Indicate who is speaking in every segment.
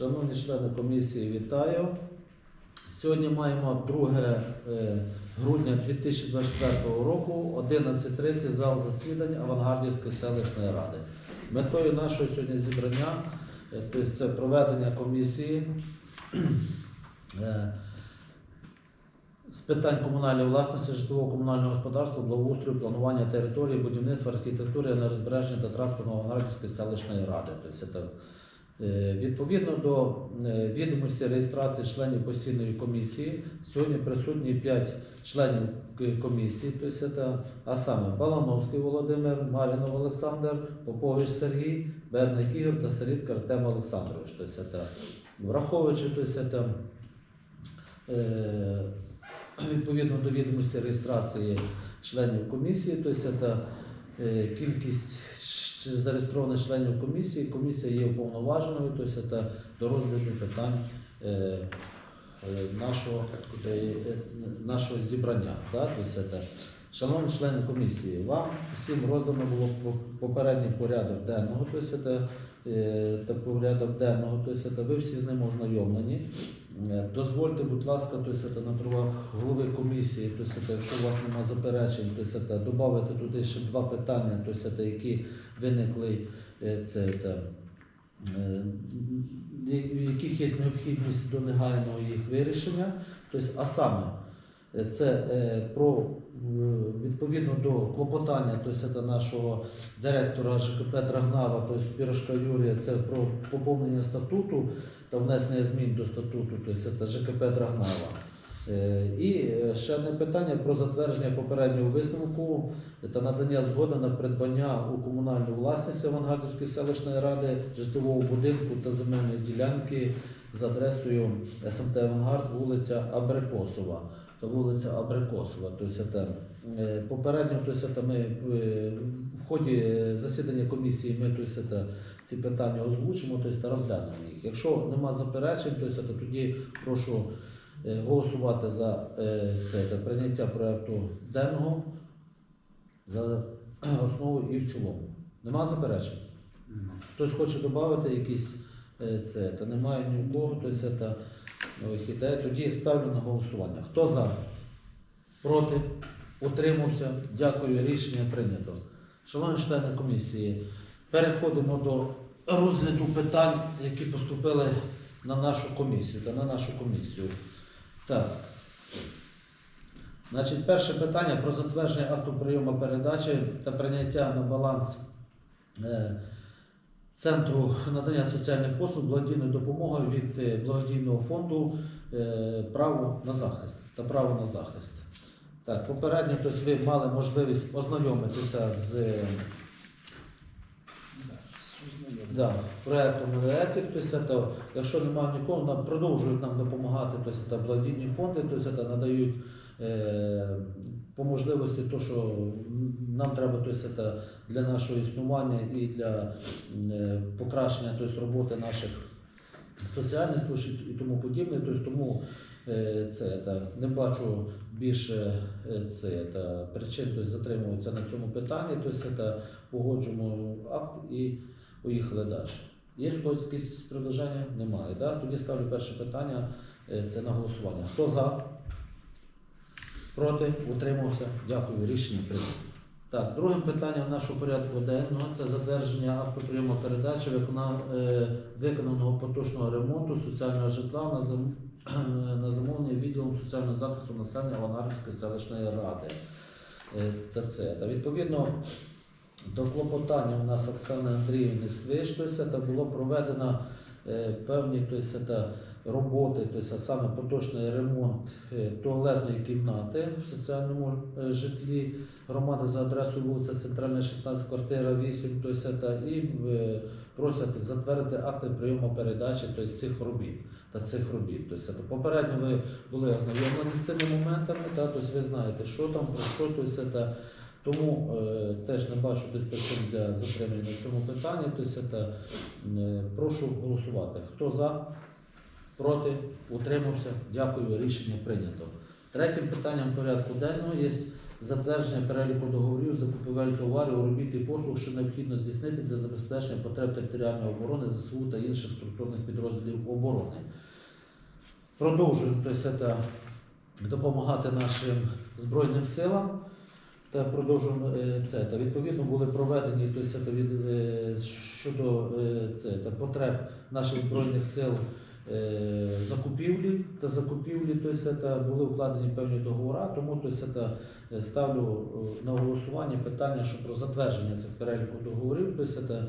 Speaker 1: Шановні члени комісії, вітаю. Сьогодні маємо 2 е, грудня 2024 року, 11.30, зал засідань Авангардівської селищної ради. Метою нашого сьогодні зібрання е, тобто це проведення комісії е, з питань комунальної власності, житлового комунального господарства, благоустрою, планування території, будівництва, архітектури, енергозбереження та транспортного Авангардівської селищної ради. Тобто Відповідно до е, відомості реєстрації членів постійної комісії, сьогодні присутні 5 членів комісії, тобто а саме Балановський Володимир, Марінов Олександр, Попович Сергій, Берник Ігор та Середка Артем Олександрович. Враховуючи е, відповідно до відомості реєстрації членів комісії, е, кількість зареєстрованих членів комісії. Комісія є уповноваженою, тобто це до розгляду питань е, е, нашого, е, нашого зібрання. Тобто шановні члени комісії, вам всім роздано було попередній порядок денного, тобто та порядок денного, тобто ви всі з ним ознайомлені. Е, Дозвольте, будь ласка, то на правах голови комісії, то якщо у вас немає заперечень, то додати туди ще два питання, то які виникли е, це, е, яких є необхідність до негайного їх вирішення. Тобто, а саме, це е, про е, відповідно до клопотання тобто, це нашого директора ЖКП Драгнава, тобто Пірошка Юрія, це про поповнення статуту та внесення змін до статуту, тобто це ЖКП Драгнава. Е, І ще одне питання про затвердження попереднього висновку та надання згоди на придбання у комунальну власність Авангардівської селищної ради житлового будинку та земельної ділянки з адресою СМТ Авангард, вулиця Абрикосова та вулиця Абрикосова. Тобто е, попередньо тобто ми е, в ході засідання комісії ми тобто ці питання озвучимо тобто, та розглянемо їх. Якщо нема заперечень, тобто, це, тоді прошу е, голосувати за е, це та прийняття проекту денного за основу і в цілому. Нема заперечень? Хтось хоче додати якісь е, це, та немає ні у кого, то це та нових ідей. Тоді ставлю на голосування. Хто за? Проти? Утримався? Дякую, рішення прийнято. Шановні члени комісії, переходимо до розгляду питань, які поступили на нашу комісію та на нашу комісію. Так. Значить, перше питання про затвердження акту прийому передачі та прийняття на баланс е, Центру надання соціальних послуг благодійної допомоги від е, благодійного фонду е, право на захист та право на захист. Так, попередньо тобто, ви мали можливість ознайомитися з е, да, проектом МВЕТів, тобто, якщо немає нікого, нам продовжують нам допомагати тобто, благодійні фонди, тобто, це, надають по можливості то, що нам треба це, для нашого існування і для е, покращення тобто, роботи наших соціальних служб і тому подібне. Тобто, тому е, це та, не бачу більше е, це та, причин тобто, затримуватися на цьому питанні. Це, та, погоджуємо акт і поїхали далі. Є якісь предложення? Немає. Да? Тоді ставлю перше питання це на голосування. Хто за? Проти? Утримався? Дякую. Рішення прийнято. Так, другим питанням нашого порядку денного це затвердження акту прийому передачі е, виконаного поточного ремонту соціального житла на, зам... на замовлення відділом соціального захисту населення Авангарської селищної ради. Е, Та це. Та відповідно до клопотання у нас Оксани Андріївни Свиш, та було проведено е, певні та, роботи, тобто, саме поточний ремонт е, туалетної кімнати в соціальному е, житлі громади за адресою вулиця Центральна, 16, квартира 8, тобто, та, і е, просять затвердити акти прийому передачі тобто, цих робіт та цих робіт. Тобто, попередньо ви були ознайомлені з цими моментами, та, тобто, ви знаєте, що там, про що, тобто, та, тому е, теж не бачу причин для затримання на цьому питанні. Тобто, е, прошу голосувати. Хто за? Проти? Утримався? Дякую. Рішення прийнято. Третім питанням порядку денного є затвердження переліку договорів закупівель товарів, робіт і послуг, що необхідно здійснити для забезпечення потреб територіальної оборони ЗСУ та інших структурних підрозділів оборони. Продовжуємо тобто, допомагати нашим Збройним силам та продовжуємо е, це. Та відповідно були проведені тобто, щодо е, це, та потреб наших збройних сил закупівлі та закупівлі, тобто, це, були укладені певні договори, тому це, е, ставлю е, на голосування питання, що про затвердження цих переліку договорів. Це,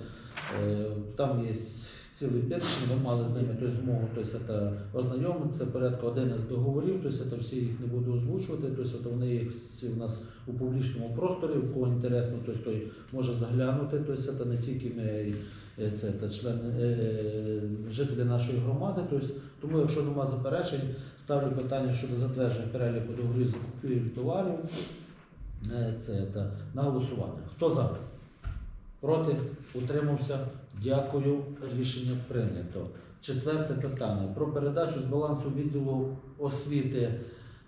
Speaker 1: е, там є цілий перечень, ми мали з ними тобто, змогу тобто, це, ознайомитися. Порядка один із договорів, тобто, це, всі їх не буду озвучувати. Це, вони є всі у нас у публічному просторі, у кого інтересно, тобто, той може заглянути. Тобто, це не тільки ми. Е, Це та члени е, жителі нашої громади. Тобто, тому, якщо нема заперечень, ставлю питання щодо затвердження переліку договорів закупівлі товарів. Е, Це та на голосування. Хто за? Проти? Утримався? Дякую. Рішення прийнято. Четверте питання про передачу з балансу відділу освіти,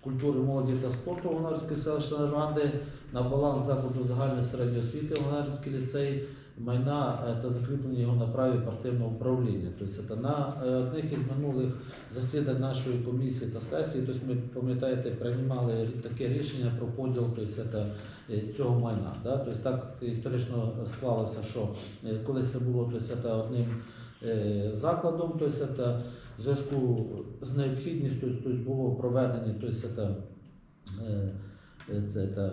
Speaker 1: культури, молоді та спорту Гонарської селищної ради на баланс закладу загальної середньої освіти Гонарський ліцей майна е, та закріплення його на праві партивного управління. Тобто на е, одних із минулих засідань нашої комісії та сесії, тобто ми пам'ятаєте, приймали таке рішення про поділ тобто цього майна. Тобто так історично склалося, що колись це було тобто, одним закладом, тобто в зв'язку з необхідністю тобто, було проведені тобто, це, це,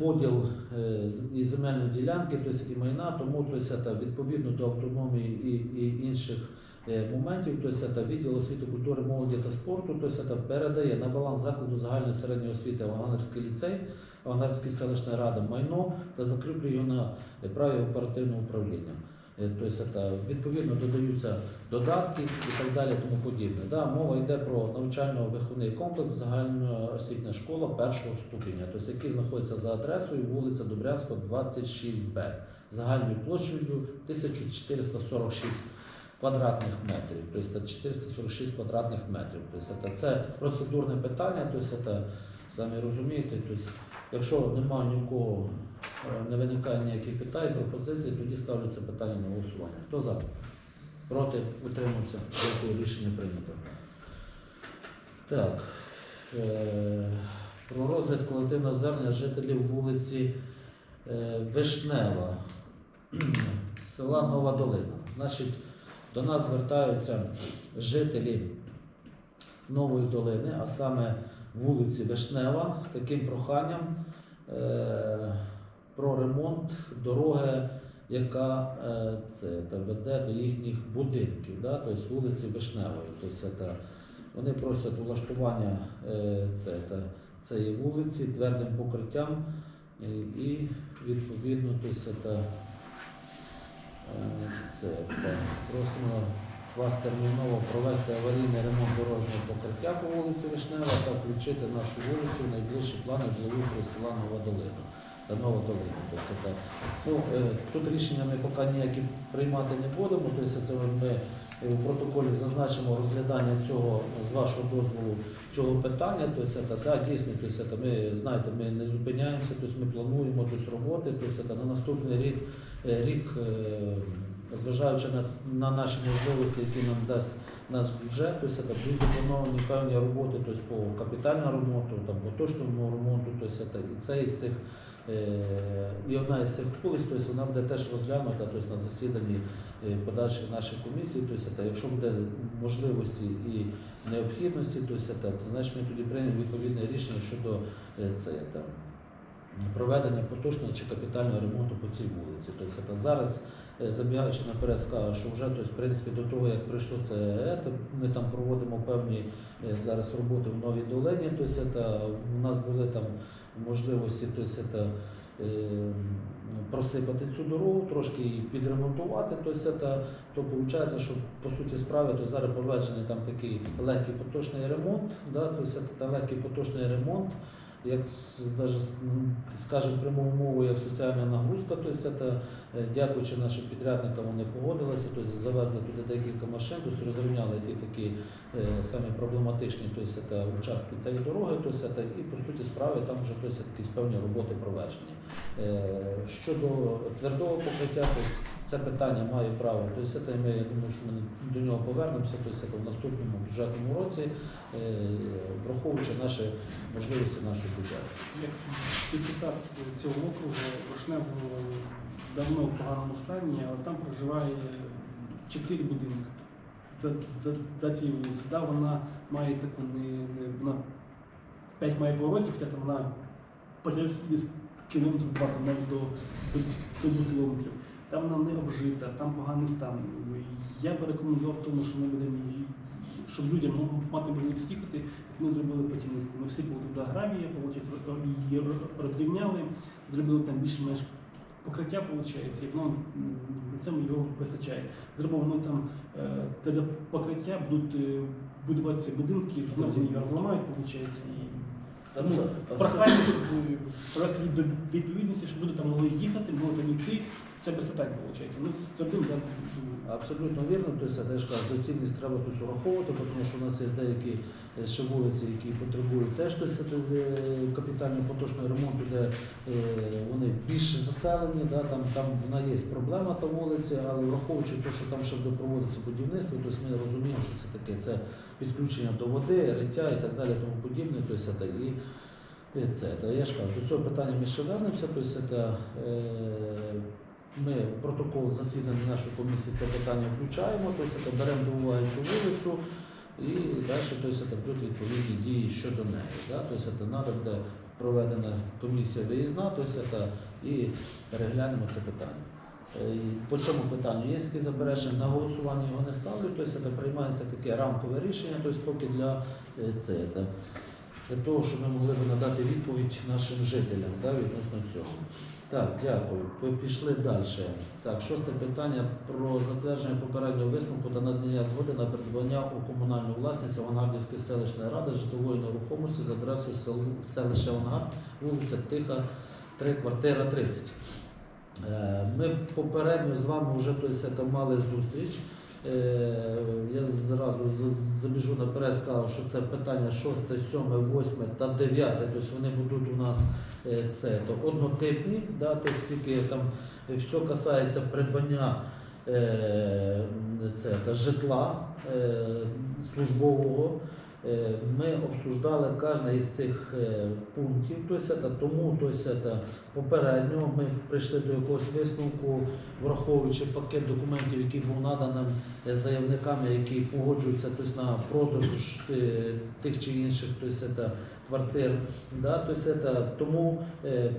Speaker 1: поділ е, і земельної ділянки, тобто і майна, тому тобто, відповідно до автономії і, і інших е, моментів, тобто це, відділ освіти, культури, молоді та спорту, тобто це, передає на баланс закладу загальної середньої освіти Авангардський ліцей, Авангардської селищна рада майно та закріплює його на е, праві оперативного управління. Тобто відповідно додаються додатки і так далі, тому подібне. Да, мова йде про навчально-виховний комплекс загальноосвітня школа першого ступеня, тобто, який знаходиться за адресою вулиця Добрянського, 26Б, загальною площею 1446 квадратних метрів, тобто 446 квадратних метрів. Тобто, це, це процедурне питання, тобто, це, самі розумієте, тобто, якщо немає ні у кого е, не виникає ніяких питань, пропозицій, тоді ставлю це питання на голосування. Хто за? Проти? Утримався? Дякую, рішення прийнято. Так. Е, про розгляд колективного звернення жителів вулиці е, Вишнева, села Нова Долина. Значить, до нас звертаються жителі Нової долини, а саме вулиці Вишнева, з таким проханням е, про ремонт дороги, яка е, це, та веде до їхніх будинків, да, тобто вулиці Вишневої. Тобто це, вони просять влаштування е, це, та, цієї вулиці твердим покриттям і, відповідно тобто, та, Е, Це так. Просимо вас терміново провести аварійний ремонт дорожнього покриття по вулиці Вишнева та включити нашу вулицю в найближчі плани благоустрою села Нова Долина та Нова Тобто. Ну, е, тут рішення ми поки ніякі приймати не будемо. Тобто, це ми е, в протоколі зазначимо розглядання цього з вашого дозволу цього питання. Тобто, це, да, дійсно, тобто, ми знаєте, ми не зупиняємося, тобто, ми плануємо тобто, роботи. Тобто, на наступний рік е, рік, зважаючи на, на наші можливості, які нам дасть наш бюджет, тобто будуть заплановані певні роботи тобто, по капітальному ремонту, там, поточному ремонту, тобто, і це із цих. Е, І одна із цих вулиць, тобто вона буде теж розглянута тобто, на засіданні е, подальших наших комісій. Тобто, якщо буде можливості і необхідності, тобто, то значить ми тоді приймемо відповідне рішення щодо е, це, там, проведення поточного чи капітального ремонту по цій вулиці. Тобто, зараз забігаючи наперед, скажу, що вже тобто, в принципі, до того, як прийшло це, ми там проводимо певні зараз роботи в Новій Долині. Тобто, у нас були там можливості тобто, просипати цю дорогу, трошки її підремонтувати. Тобто, то виходить, що по суті справи, то зараз проведений там такий легкий поточний ремонт, да, тобто, та легкий поточний ремонт. Як даже с- м, прямою мовою, як соціальна нагрузка, тобто це, дякуючи нашим підрядникам, вони погодилися, тобто завезли туди декілька машин, тобто розрівняли ті такі е, самі проблематичні тобто, це, участки цієї дороги, тобто, це, і по суті справи там вже тобто, якісь певні роботи проведені. Е, Щодо твердого покриття, то це питання має право. Тобто, ми, я думаю, що ми до нього повернемося, тобто, в наступному бюджетному році, е, враховуючи наші можливості нашого бюджету.
Speaker 2: Як депутат цього округу Вишневого давно поганому стані, але там проживає чотири будинки за, за, за цією вулицею. Да, вона має таку не, не вона п'ять має поворотів, хоча там вона з кілометрів два, там навіть до, до, до кілометрів. Там вона не обжита, там поганий стан. Я би рекомендував тому, що ми будемо щоб людям м- мати можливість їхати, як ми зробили по тій місці. Ми всипали туди гравія, її розрівняли, зробили там більш-менш покриття, виходить, і воно на цьому його вистачає. Зробимо ми там це покриття, будуть е, будуватися будинки, знову його розламають, виходить. І тому прохання, щоб е, провести до відповідності, щоб люди там могли їхати, могли там йти. Це без питань виходить. Ми з твердим да,
Speaker 1: Абсолютно вірно, тобто теж кажу, доцільність треба тут враховувати, тому що у нас є деякі е, ще вулиці, які потребують теж е, капітального поточного ремонту, де е, вони більше заселені, да, там, там вона є проблема та вулиця, але враховуючи те, що там ще буде проводитися будівництво, тобто ми розуміємо, що це таке, це підключення до води, риття і так далі, тому подібне. Тобто, це, і, це, та я ж кажу, до цього питання ми ще вернемося, тобто, це, е, ми протокол засідання нашої комісії це питання включаємо, тобто беремо до уваги цю вулицю і далі тобто, будуть відповідні дії щодо неї. Да? Тобто треба буде проведена комісія виїзна, тобто і переглянемо це питання. Е, По цьому питанню є якісь заперечення, на голосування його не ставлю, тобто приймається таке рамкове рішення, тобто поки для е, це, для того, щоб ми могли б надати відповідь нашим жителям да, відносно цього. Так, дякую. Ви пішли далі. Так, шосте питання про затвердження попереднього висновку та надання згоди на придбання у комунальну власність Авангардівської селищної ради житлової нерухомості з адресою сел- селища Авангард, вулиця Тиха, 3, квартира 30. Е, Ми попередньо з вами вже мали зустріч. Е, Я зразу забіжу наперед, сказав, що це питання 6, 7, 8 та 9, тобто вони будуть у нас е, це то однотипні, да, тобто тільки там е, все касається придбання це, та житла службового. Е, Ми обсуждали кожен із цих е, пунктів, тобто, це, тому тобто, це, попередньо ми прийшли до якогось висновку, враховуючи пакет документів, який був наданий е, заявниками, які погоджуються тобто, на продаж тих чи інших тобто, квартир. Да, тобто, тому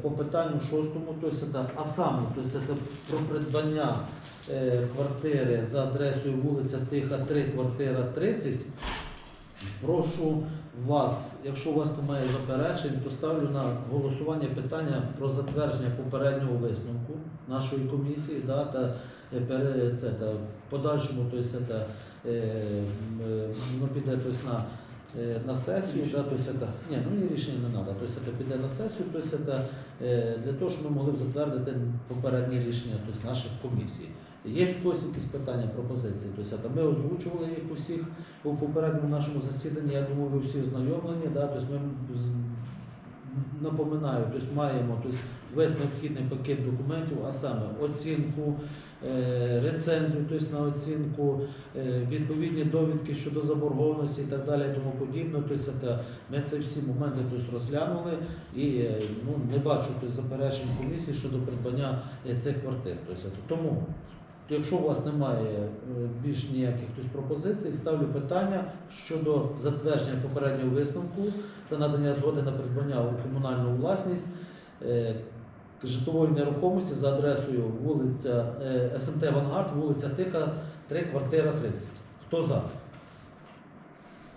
Speaker 1: по питанню шостому, тобто, це, а саме тобто, це, про придбання квартири за адресою вулиця Тиха 3, квартира 30. Прошу вас, якщо у вас немає заперечень, то ставлю на голосування питання про затвердження попереднього висновку нашої комісії, да, та е, це, та, в подальшому то есть, це, е, м, е, піде то есть, на, е, на сесію, да, то есть, це, ні, ну мені рішення не треба, то есть, це піде на сесію, то есть, це, е, для того, щоб ми могли затвердити попередні рішення то есть, наших комісій. Є в когось якісь питання, пропозиції? Тобто, ми озвучували їх усіх у попередньому нашому засіданні, я думаю, ви всі ознайомлені. Да? Тобто ми напоминаю, тобто маємо тобто, весь необхідний пакет документів, а саме оцінку, е, рецензію, тобто на оцінку, е, відповідні довідки щодо заборгованості і так далі, і тому подібне. Тобто, це, ми ці всі моменти тобто, розглянули і е, ну, не бачу тобто, заперечень комісії щодо придбання цих квартир. Тобто, тому Якщо у вас немає е, більш ніяких пропозицій, ставлю питання щодо затвердження попереднього висновку та надання згоди на придбання у комунальну власність е, житлової нерухомості за адресою вулиця е, СМТ Авангард, вулиця Тиха, 3, квартира 30. Хто за?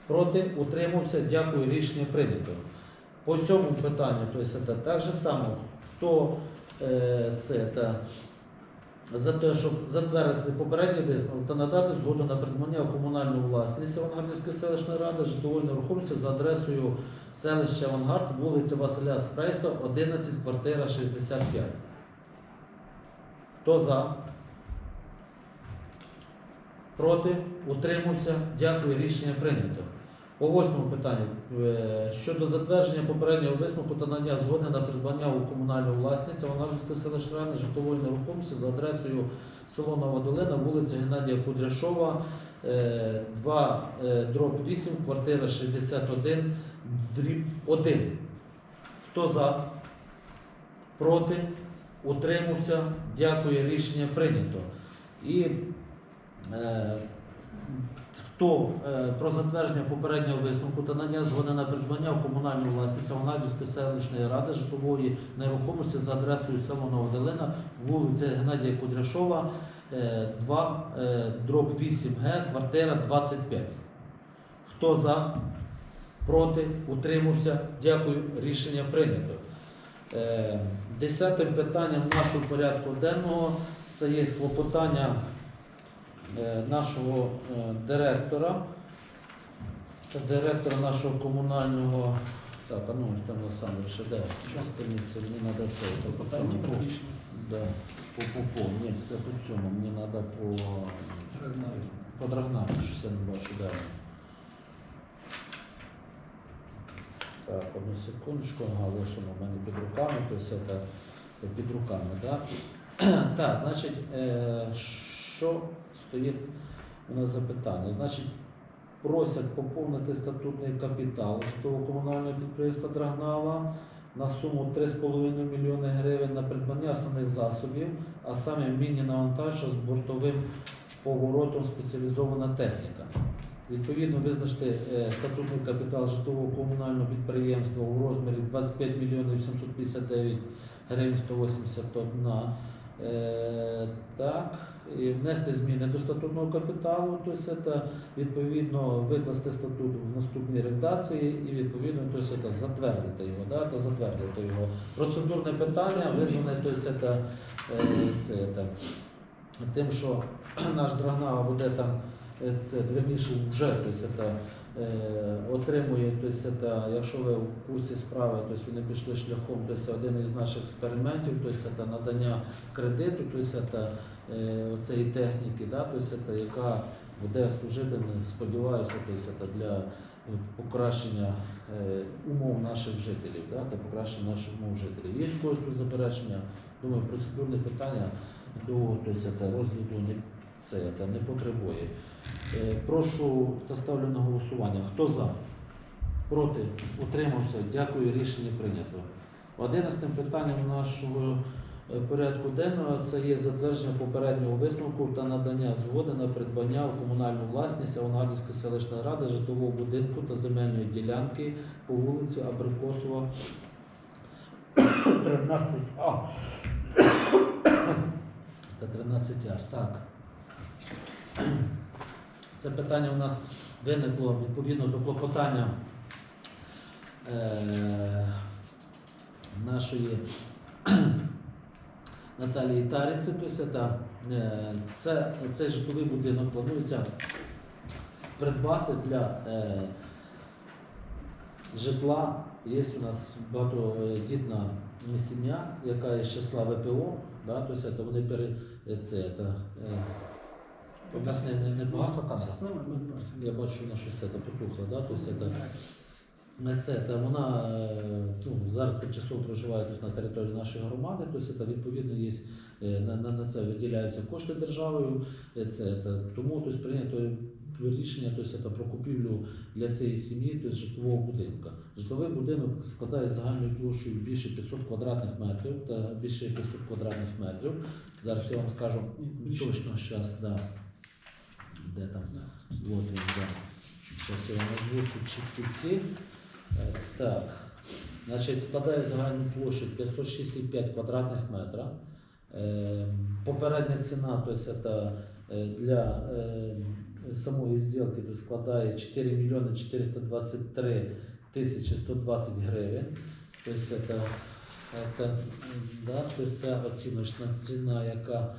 Speaker 1: Проти? Утримався. Дякую. Рішення прийнято. По цьому питанню, то тобто, так же само, хто це та за те, щоб затвердити попередній висновок та надати згоду на придбання у комунальну власність Авангардівської селищної ради житлової нерухомості за адресою селище Авангард, вулиця Василя Спрейса, 11, квартира 65. Хто за? Проти? Утримався? Дякую, рішення прийнято. По восьмому питанню. Е, Щодо затвердження попереднього висновку та надання згоди на придбання у комунальну власність Авангарської селищної ради житлової нерухомості за адресою село Нова Долина, вулиця Геннадія Кудряшова, 2 дроб 8, квартира 61, дріб 1. Хто за? Проти? Утримався? Дякую, рішення прийнято. І е, хто е, про затвердження попереднього висновку та надання згоди на придбання в комунальну власність Савонадівської селищної ради житлової нерухомості за адресою село Новоделина, вулиця Геннадія Кудряшова, 2, дроб 8Г, квартира 25. Хто за? Проти? Утримався? Дякую. Рішення прийнято. Е, Десятим питанням нашого порядку денного це є клопотання е, нашого е, директора, директора нашого комунального. Так, а ну там Олександр ще де? Станіться, мені треба це по
Speaker 2: Питання
Speaker 1: цьому. по- Да, по по Ні, це по цьому. Мені треба по, по драгнару, що це не бачу, воно. Так, одну секундочку, ага, ось воно в мене під руками, то все це під руками, да? так, значить, е, що стоїть у нас запитання? Значить, просять поповнити статутний капітал житлово-комунального підприємства Драгнава на суму 3,5 мільйони гривень на придбання основних засобів, а саме міні-навантажа з бортовим поворотом спеціалізована техніка. Відповідно, визначити е, статутний капітал житлового комунального підприємства у розмірі 25 мільйонів 759 гривень 181. Е, так, і внести зміни до статутного капіталу, тобто це відповідно викласти статут в наступній редакції і відповідно тобто, це затвердити його, да, та затвердити його. Процедурне питання визване тобто, це, е, це, тим, що наш Драгнава буде там е, це верніше вже е, отримує, тобто, якщо ви в курсі справи, тобто вони пішли шляхом, тобто один із наших експериментів, тобто надання кредиту, тобто е, техніки, да, тобто, яка буде служити, сподіваюся, тобто, для е, покращення е, умов наших жителів, да, та покращення наших умов жителів. Є когось заперечення? Думаю, процедурне питання до тобто, розгляду не, це, не потребує. Е, Прошу та ставлю на голосування. Хто за? Проти? Утримався? Дякую, рішення прийнято. Одинадцятим питанням нашого е, порядку денного це є затвердження попереднього висновку та надання згоди на придбання у комунальну власність Авангардівської селищної ради житлового будинку та земельної ділянки по вулиці Абрикосова 13А та 13А. Так. Це питання у нас виникло відповідно до клопотання е, нашої Наталії Тариці. Е, це, цей житловий будинок планується придбати для е, житла. Є у нас багатодітна сім'я, яка є з числа ВПО. Да, тобто, це вони пере, це, та, е, у нас не, не, не погасла камера. Я бачу, що вона щось це потухла, да? тобто, це, це, та вона ну, зараз тимчасово проживає тобто, на території нашої громади, тобто, це, відповідно є, е, на, на, на це виділяються кошти державою. е, Це, та, тому тобто, прийнято рішення тобто, це, про купівлю для цієї сім'ї тобто, житлового будинку. Житловий будинок складає загальною площею більше 500 квадратних метрів та більше 500 квадратних метрів. Зараз я вам скажу точно зараз, да, де там. Вот він, да. Зараз я вам озвучу чіткі. Е, Так. Значить, складає загальну площу 565 квадратних метра. Е, Попередня ціна, то е, для самої зділки то складає 4 мільйони 423 тисячі 120 гривень. Тобто це, це, да, це оціночна ціна, яка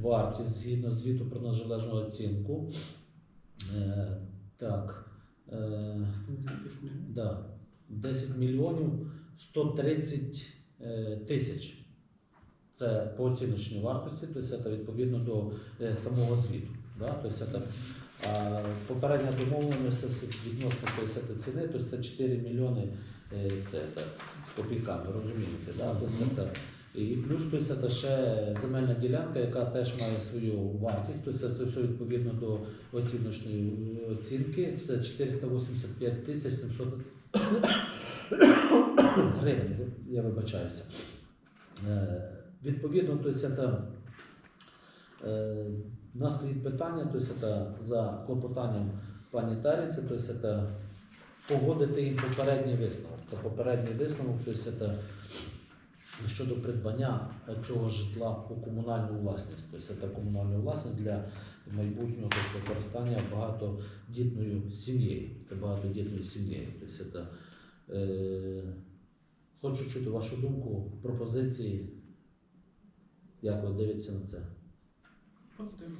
Speaker 1: вартість згідно звіту про незалежну оцінку. Е, так. Е, да. 10 мільйонів 130 е, тисяч. Це по оціночній вартості, тобто відповідно до е, самого звіту. Да? Тобто попередня домовленість відносно тобто, ціни, тобто це 4 мільйони е, це, так, з копійками, розумієте? Да? Тобто, і плюс тобто, ще земельна ділянка, яка теж має свою вартість, тобто це все відповідно до оціночної оцінки. Це 485 тисяч 700 гривень, я вибачаюся. Е, Відповідно, тобто, е, у нас стоїть питання, тобто, за клопотанням пані Тариці, тобто, це, погодити їм попередній висновок. Та попередній висновок, тобто, це, щодо придбання цього житла у комунальну власність. Тобто це комунальна власність для майбутнього тобто, використання багатодітною сім'єю. Багатодітною сім'єю. Тобто, це, е, хочу чути вашу думку, пропозиції. Як ви дивитеся на це?
Speaker 2: Позитивно.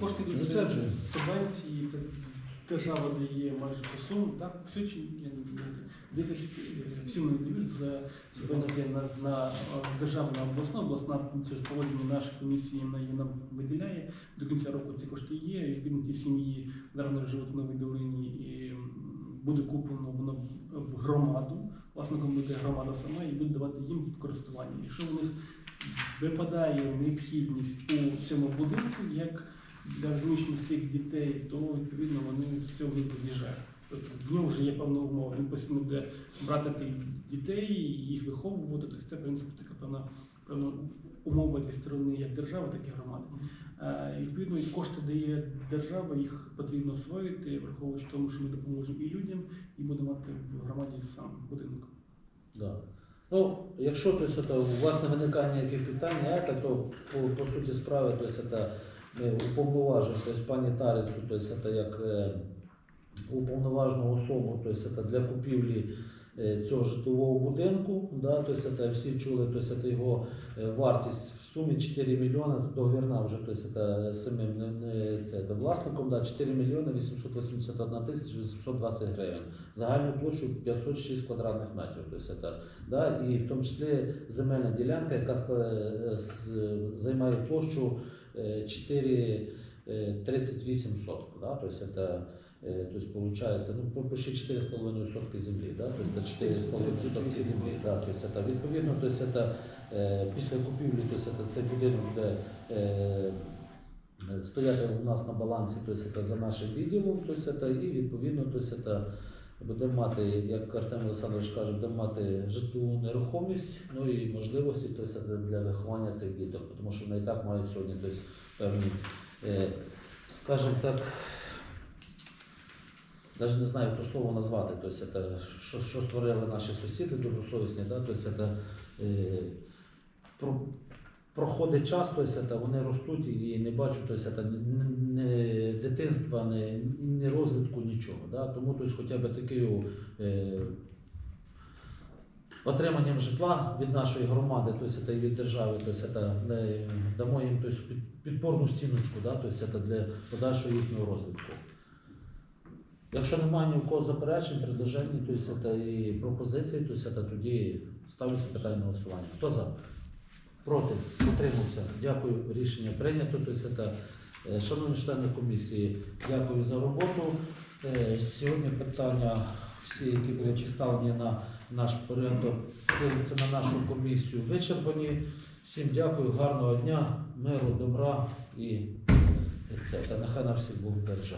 Speaker 2: Кошти йдуть
Speaker 1: Ну,
Speaker 2: субвенції, це держава дає майже всю суму, так? Всю чи я не знаю, десь всю не дають за субвенції на, на державна обласна, обласна через погодження нашої комісії на її нам виділяє. До кінця року ці кошти є. Відповідно ті сім'ї зараз живуть в Новій Долині і буде куплено воно в громаду. Власником буде громада сама і буде давати їм в користування. Якщо в них випадає необхідність у цьому будинку, як для розміщення цих дітей, то відповідно вони з цього виїжджають. Тобто в нього вже є певна умова. Він постійно буде брати тих дітей, їх виховувати. Тобто це в принципі така певна певна умова зі сторони як держави, так і громади. Е, І відповідно і кошти дає держава, їх потрібно освоїти, враховуючи тому, що ми допоможемо і людям, і будемо мати в громаді сам будинок.
Speaker 1: Да. Ну, якщо то, есть, это, у вас не виникає ніяких питань, то по, по суті справи, то есть, это, ми уповноважуємо то есть, пані Тарицю, то есть, это, як е, уповноважену особу то есть, это, для купівлі е, цього житлового будинку. Да, то есть, это, всі чули то есть, это, його е, вартість в сумі 4 мільйони, договірна вже то есть, это, самим не, не, це, это, власником, да, 4 мільйони 881 тисяча 820 гривень. Загальну площу 506 квадратних метрів. То есть, это, да, і в тому числі земельна ділянка, яка скла- з- займає площу е, 4,38 соток. Да? То есть это, е, то есть получается, ну, по- почти 4,5 сотки землі, да? то есть это 4,5 сотки землі. Да? То есть это, відповідно, то есть это, е, після купівлі, то есть это, цей будинок буде е, стояти у нас на балансі, то есть это за нашим відділом, то есть это, і відповідно, то есть это, будемо мати, як Артем Олександрович каже, будемо мати житлову нерухомість, ну і можливості то есть, це для виховання цих діток, тому що вони і так мають сьогодні то есть, певні, е, скажімо так, навіть не знаю, то слово назвати, то есть, це, що, що створили наші сусіди добросовісні, да, то есть, це, е, про, проходить час, то есть, це, вони ростуть і не бачу то есть, це, не, дитинства, не, не розвитку, нічого. Да? Тому то есть, хоча б такий е, отриманням житла від нашої громади, то це, і від держави, то це, не, дамо їм то есть, підпорну стіночку да? то це, для подальшого їхнього розвитку. Якщо немає ні у кого заперечень, предложень, то і пропозицій, то тоді ставиться питання на голосування. Хто за? Проти? Утримався. Дякую. Рішення прийнято. Тобто, шановні члени комісії, дякую за роботу. Е, Сьогодні питання, всі, які були поставлені на наш порядок, дивляться на нашу комісію, вичерпані. Всім дякую, гарного дня, миру, добра і це. Нехай на всіх Бог береже.